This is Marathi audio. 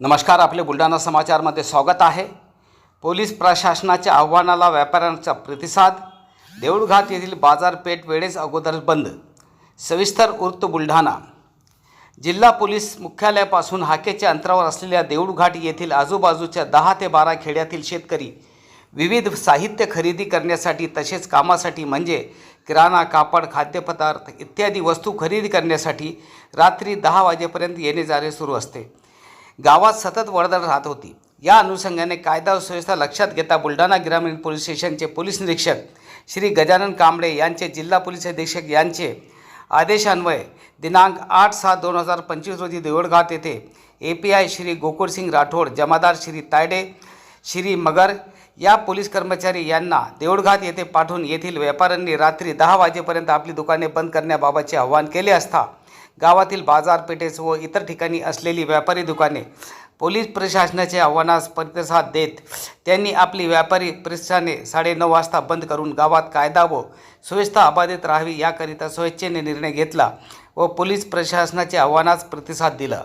नमस्कार आपले बुलढाणा समाचारमध्ये स्वागत आहे. पोलीस प्रशासनाच्या आव्हानाला व्यापाऱ्यांचा प्रतिसाद. देऊळघाट येथील बाजारपेठ वेळेस अगोदर बंद. सविस्तर उर्त बुलढाणा. जिल्हा पोलीस मुख्यालयापासून हाकेच्या अंतरावर असलेल्या देऊळघाट येथील आजूबाजूच्या दहा ते बारा खेड्यातील शेतकरी विविध साहित्य खरेदी करण्यासाठी तसेच कामासाठी म्हणजे किराणा कापड खाद्यपदार्थ इत्यादी वस्तू खरेदी करण्यासाठी रात्री दहा वाजेपर्यंत येणे जाणे सुरू असते. गावात सतत वर्दळ राहत होती. या अनुषंगाने कायदा सुव्यवस्था लक्षात घेता बुलढाणा ग्रामीण पोलीस स्टेशनचे पोलीस निरीक्षक श्री गजानन कांबळे यांचे जिल्हा पोलीस अधीक्षक यांचे आदेशान्वये दिनांक आठ सात दोन हजार पंचवीस रोजी देवळघाट येथे A P I Shri Gokulsingh Rathod जमादार श्री तायडे श्री मगर या पोलीस कर्मचारी यांना देऊळघाट येथे पाठवून येथील व्यापाऱ्यांनी रात्री दहा वाजेपर्यंत आपली दुकाने बंद करण्याबाबतचे आवाहन केले असता गावातील बाजारपेठेस व इतर ठिकाणी असलेली व्यापारी दुकाने पोलीस प्रशासनाच्या आव्हानास प्रतिसाद देत त्यांनी आपली व्यापारी प्रतिष्ठाने साडेनऊ वाजता बंद करून गावात कायदा व सुव्यवस्था अबाधित राहावी याकरिता स्वेच्छेने निर्णय घेतला व पोलीस प्रशासनाच्या आव्हानास प्रतिसाद दिला.